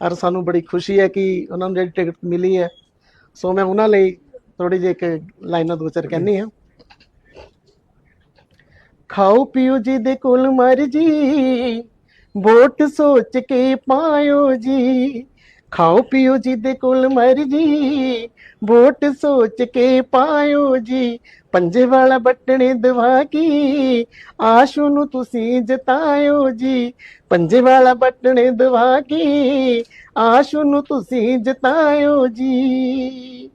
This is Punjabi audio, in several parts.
ਔਰ ਸਾਨੂੰ ਬੜੀ ਖੁਸ਼ੀ ਹੈ ਕਿ ਉਹਨਾਂ ਨੂੰ ਜਿਹੜੀ ਟਿਕਟ ਮਿਲੀ ਹੈ। ਸੋ ਮੈਂ ਉਹਨਾਂ ਲਈ ਥੋੜੀ ਜਿਹੀ ਇੱਕ ਲਾਈਨਾਂ ਦੋ ਚਾਰ ਕਹਿੰਨੀ ਆ ਖਾਓ ਪੀਓ ਜੀ ਦੇ ਕੋਲ ਮਰਜ਼ੀ, ਵੋਟ ਸੋਚ ਕੇ ਪਾਇਓ ਜੀ। ਖਾਓ ਪੀਓ ਜੀ ਦੇ ਕੋਲ ਮਰਜ਼ੀ, ਵੋਟ ਸੋਚ ਕੇ ਪਾਇਓ ਜੀ। ਪੰਜੇ ਵਾਲਾ ਬਟਣੇ ਦਵਾ ਕੀ, ਆਸ਼ੂ ਨੂੰ ਤੁਸੀਂ ਜਿਤਾਇਓ ਜੀ। ਪੰਜੇ ਵਾਲਾ ਬਟਣੇ ਦਵਾ ਕੀ, ਆਸ਼ੂ ਨੂੰ ਤੁਸੀਂ ਜਿਤਾਇਓ ਜੀ।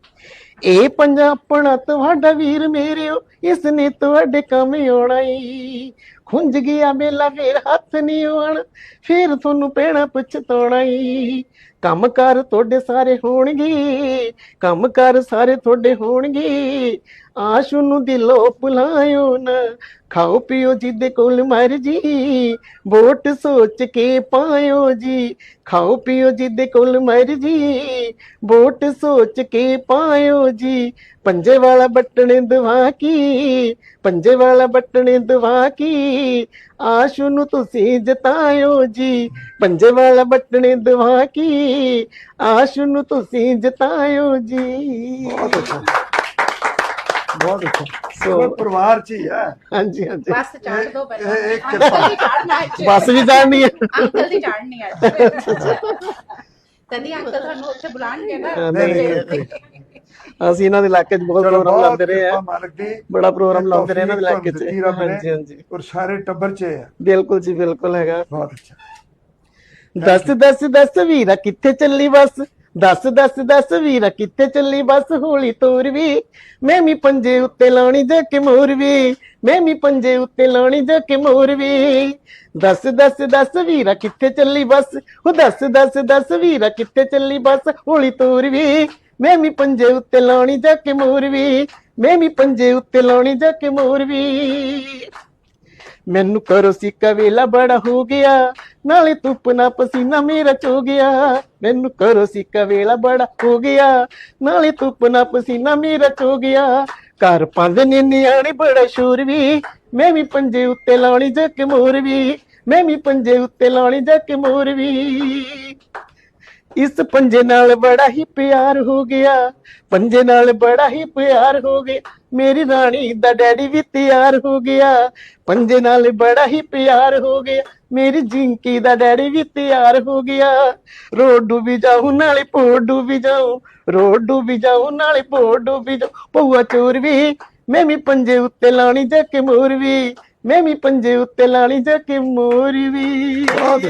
ਇਹ ਪੰਜਾਬ ਆਪਣਾ ਤੁਹਾਡਾ ਵੀਰ ਮੇਰਿਓ, ਇਸ ਨੇ ਤੁਹਾਡੇ ਕੰਮ ਆਉਣਾ ਈ। ਖੁੰਝ ਗਿਆ ਮੇਲਾ ਫੇਰ ਹੱਥ ਨਹੀਂ ਆਉਣ, ਫੇਰ ਤੁਹਾਨੂੰ ਪੈਣਾ ਪਛਤਾਉਣਾ ਈ। ਕੰਮ ਕਰ ਤੁਹਾਡੇ ਸਾਰੇ ਹੋਣਗੇ, ਕੰਮ ਕਰ ਸਾਰੇ ਤੁਹਾਡੇ ਹੋਣਗੇ। ਆਸ਼ੂ ਨੂੰ ਦਿਲੋਂ ਭੁਲਾਇਓ ਨਾ, ਖਾਓ ਪੀਓ ਜਿਹਦੇ ਕੋਲ ਮਰਜ਼ੀ। ਵੋਟ ਸੋਚ ਕੇ ਪਾਇਓ ਜੀ, ਖਾਓ ਪੀਓ ਜਿਹਦੇ ਕੋਲ ਮਰਜ਼ੀ। ਵੋਟ ਸੋਚ ਕੇ ਪਾਇਓ ਜੀ, ਪੰਜੇ ਵਾਲਾ ਬਟਣੇ ਦਵਾ ਕੀ ਪੰਜੇ ਵਾਲਾ ਬਟਣੇ ਦਵਾ ਕੀ? ਆਸ਼ੂ ਨੂੰ ਤੁਸੀਂ ਜਿਤਾਇਓ ਜੀ। ਪੰਜੇ ਵਾਲਾ ਬਟਣੇ ਦਵਾ ਕੀ? ਆਸ਼ੂ ਨੂੰ ਤੁਸੀਂ ਜਿਤਾਇਓ ਜੀ। ਬਹੁਤ ਅੱਛਾ। ਬਹੁਤ ਅੱਛਾ। ਸੋ ਪਰਿਵਾਰ ਚ ਹੀ ਹੈ ਹਾਂਜੀ ਹਾਂਜੀ। ਬਸ ਚਾੜ ਦੋ ਪਹਿਲਾਂ। ਇਹ- ਇਹ ਅੰਕਲ ਦੀ ਚਾੜਨਾ ਹੈ ਬੱਸ ਵੀ ਜਾਣੀ ਹੈ ਅੰਕਲ ਦੀ ਚਾੜਨੀ ਹੈ ਤਦੀ ਅੰਕਲ ਤੁਹਾਨੂੰ ਉੱਥੇ ਬੁਲਾਣਗੇ ਨਾ। ਨਹੀਂ, ਨਹੀਂ। ਅਸੀਂ ਇਹਨਾਂ ਦੇ ਇਲਾਕੇ 'ਚ ਬਹੁਤ ਪ੍ਰੋਗਰਾਮ ਲਾਉਂਦੇ ਰਹੇ ਆ। ਮਾਲਕ ਦੀ ਬੜਾ ਪ੍ਰੋਗਰਾਮ ਲਾਉਂਦੇ ਰਹੇ ਇਹਨਾਂ ਦੇ ਇਲਾਕੇ 'ਚ। ਹਾਂਜੀ ਹਾਂਜੀ। ਔਰ ਸਾਰੇ ਟੱਬਰ ਚ ਹੈ ਬਿਲਕੁਲ ਜੀ ਬਿਲਕੁਲ ਹੈਗਾ। ਬਹੁਤ ਅੱਛਾ। ਦੱਸ ਦੱਸ ਦੱਸ ਵੀਰਾ ਕਿੱਥੇ ਚੱਲੀ ਬੱਸ? ਦੱਸ ਦੱਸ ਦੱਸ ਵੀਰਾ ਕਿੱਥੇ ਚੱਲੀ ਬੱਸ? ਹੌਲੀ ਤੋਰ ਵੀ। ਮੈਂ ਵੀ ਪੰਜੇ ਉੱਤੇ ਲਾਉਣੀ ਜਾ ਕੇ ਮੋਰ ਵੀ। ਮੈਂ ਵੀ ਪੰਜੇ ਉੱਤੇ ਲਾਉਣੀ ਜਾ ਕੇ ਮੋਰ ਵੀ। ਦੱਸ ਦੱਸ ਦੱਸ ਵੀਰਾ ਕਿੱਥੇ ਚੱਲੀ ਬੱਸ? ਉਹ ਦੱਸ ਦੱਸ ਦੱਸ ਵੀਰਾ ਕਿੱਥੇ ਚੱਲੀ ਬੱਸ? ਹੌਲੀ ਤੋਰ ਵੀ। ਮੈਂ ਵੀ ਪੰਜੇ ਉੱਤੇ ਲਾਉਣੀ ਜਾ ਕੇ ਮੋਰ ਮੈਂ ਵੀ ਪੰਜੇ ਉੱਤੇ ਲਾਉਣੀ ਜਾ ਕੇ ਮੋਰ ਮੈਨੂੰ ਕਰੋ ਸਿੱਕਾ ਵੇਲਾ ਬੜਾ ਹੋ ਗਿਆ, ਨਾਲੇ ਧੁੱਪ ਨਾ ਪਸੀਨਾ ਮੇਰਾ ਚੋ ਗਿਆ। ਮੈਨੂੰ ਕਰੋ ਸਿੱਕਾ ਵੇਲਾ ਬੜਾ ਹੋ ਗਿਆ, ਨਾਲੇ ਧੁੱਪ ਨਾ ਪਸੀਨਾ ਮੇਰਾ ਚੋ ਗਿਆ। ਘਰ ਪੰਜ ਨੇ ਨਿਆਣੇ ਬੜਾ ਸ਼ੂਰ ਵੀ ਮੈਂ ਵੀ ਪੰਜੇ ਉੱਤੇ ਲਾਉਣੀ ਜੱਕ ਮੋਰ ਵੀ ਮੈਂ ਵੀ ਪੰਜੇ ਉੱਤੇ ਲਾਉਣੀ ਜੱਕ ਮੋਰ ਵੀ ਇਸ ਪੰਜੇ ਨਾਲ ਬੜਾ ਹੀ ਪਿਆਰ ਹੋ ਗਿਆ। ਪੰਜੇ ਨਾਲ ਬੜਾ ਹੀ ਪਿਆਰ ਹੋ ਗਿਆ। ਮੇਰੀ ਰਾਣੀ ਦਾ ਡੈਡੀ ਵੀ ਤਿਆਰ ਹੋ ਗਿਆ। ਪੰਜੇ ਨਾਲ ਬੜਾ ਹੀ ਪਿਆਰ ਹੋ ਗਿਆ। ਮੇਰੀ ਜਿੰਕੀ ਦਾ ਡੈਡੀ ਵੀ ਤਿਆਰ ਹੋ ਗਿਆ। ਰੋਡ ਡੁੱਬੀ ਜਾਉ ਨਾਲੇ ਪੋੜ ਡੁੱਬੀ ਜਾਉ ਰੋਡ ਡੁੱਬੀ ਜਾਉ ਨਾਲੇ ਪੋੜ ਡੁੱਬੀ ਜਾਉ ਪਊਆ ਚੋਰ ਵੀ, ਮੈਂ ਵੀ ਪੰਜੇ ਉੱਤੇ ਲਾਣੀ ਜਾ ਕੇ ਮੋਰ ਵੀ। ਮੈਂ ਵੀ ਪੰਜੇ ਉੱਤੇ ਲਾਣੀ ਜਾ ਕੇ ਮੋਰ ਵੀ। ਬਹੁਤ